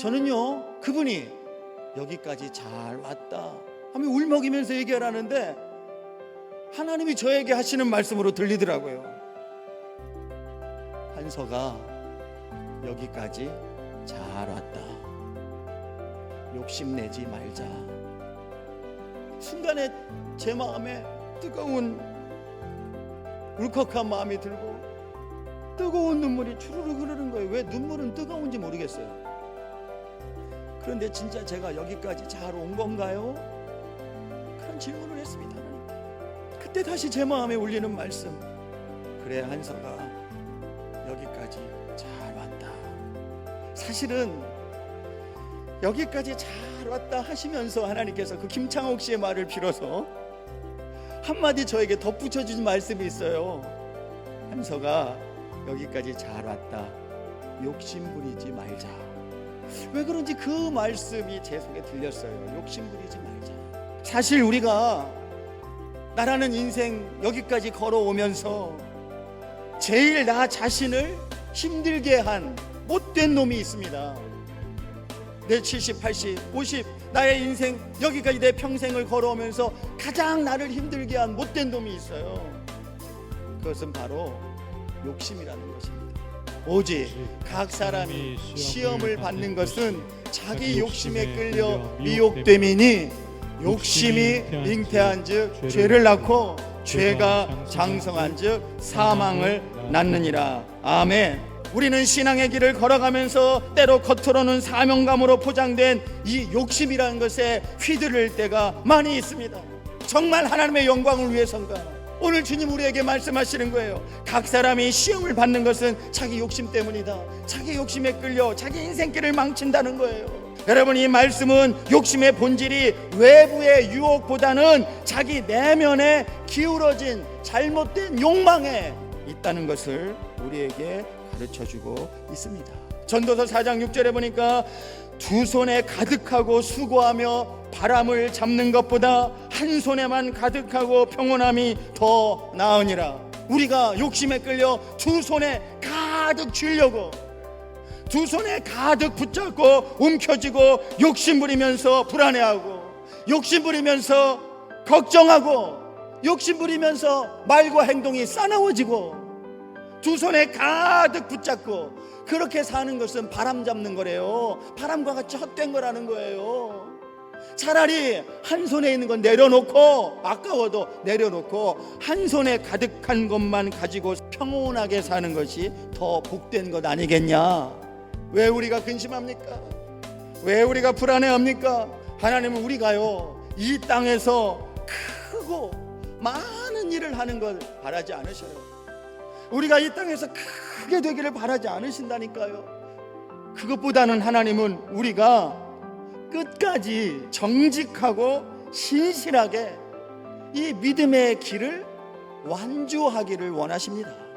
저는요 그분이 여기까지 잘 왔다 하며 울먹이면서 얘기하라는데 하나님이 저에게 하시는 말씀으로 들리더라고요. 한서가 여기까지 잘 왔다. 욕심내지 말자. 순간에 제 마음에 뜨거운 울컥한 마음이 들고 뜨거운 눈물이 주르륵 흐르는 거예요. 왜 눈물은 뜨거운지 모르겠어요. 그런데 진짜 제가 여기까지 잘 온 건가요? 그런 질문을 했습니다. 그때 다시 제 마음에 울리는 말씀. 그래 한서가 여기까지 잘 왔다. 사실은 여기까지 잘 왔다 하시면서 하나님께서 그 김창옥 씨의 말을 빌어서 한마디 저에게 덧붙여 주신 말씀이 있어요. 한서가 여기까지 잘 왔다. 욕심 부리지 말자. 왜 그런지 그 말씀이 제 속에 들렸어요. 욕심 부리지 말자. 사실 우리가 나라는 인생 여기까지 걸어오면서 제일 나 자신을 힘들게 한 못된 놈이 있습니다. 내 70, 80, 50 나의 인생 여기까지 내 평생을 걸어오면서 가장 나를 힘들게 한 못된 놈이 있어요. 그것은 바로 욕심이라는 것입니다. 오직 각 사람이 시험을 받는 것은 자기 욕심에 끌려 미혹됨이니 욕심이 잉태한즉 죄를 낳고 죄가 장성한즉 사망을 낳느니라. 아멘. 우리는 신앙의 길을 걸어가면서 때로 겉으로는 사명감으로 포장된 이 욕심이라는 것에 휘두를 때가 많이 있습니다. 정말 하나님의 영광을 위해선가? 오늘 주님 우리에게 말씀하시는 거예요. 각 사람이 시험을 받는 것은 자기 욕심 때문이다. 자기 욕심에 끌려 자기 인생길을 망친다는 거예요. 여러분 이 말씀은 욕심의 본질이 외부의 유혹보다는 자기 내면에 기울어진 잘못된 욕망에 있다는 것을 우리에게 가르쳐 주고 있습니다. 전도서 4장 6절에 보니까 두 손에 가득하고 수고하며 바람을 잡는 것보다 한 손에만 가득하고 평온함이 더 나으니라. 우리가 욕심에 끌려 두 손에 가득 쥐려고 두 손에 가득 붙잡고 움켜쥐고 욕심 부리면서 불안해하고 욕심 부리면서 걱정하고 욕심 부리면서 말과 행동이 싸나워지고 두 손에 가득 붙잡고 그렇게 사는 것은 바람 잡는 거래요. 바람과 같이 헛된 거라는 거예요. 차라리 한 손에 있는 건 내려놓고 아까워도 내려놓고 한 손에 가득한 것만 가지고 평온하게 사는 것이 더 복된 것 아니겠냐? 왜 우리가 근심합니까? 왜 우리가 불안해합니까? 하나님은 우리가요 이 땅에서 크고 많은 일을 하는 걸 바라지 않으셔요. 우리가 이 땅에서 크게 되기를 바라지 않으신다니까요. 그것보다는 하나님은 우리가 끝까지 정직하고 신실하게 이 믿음의 길을 완주하기를 원하십니다.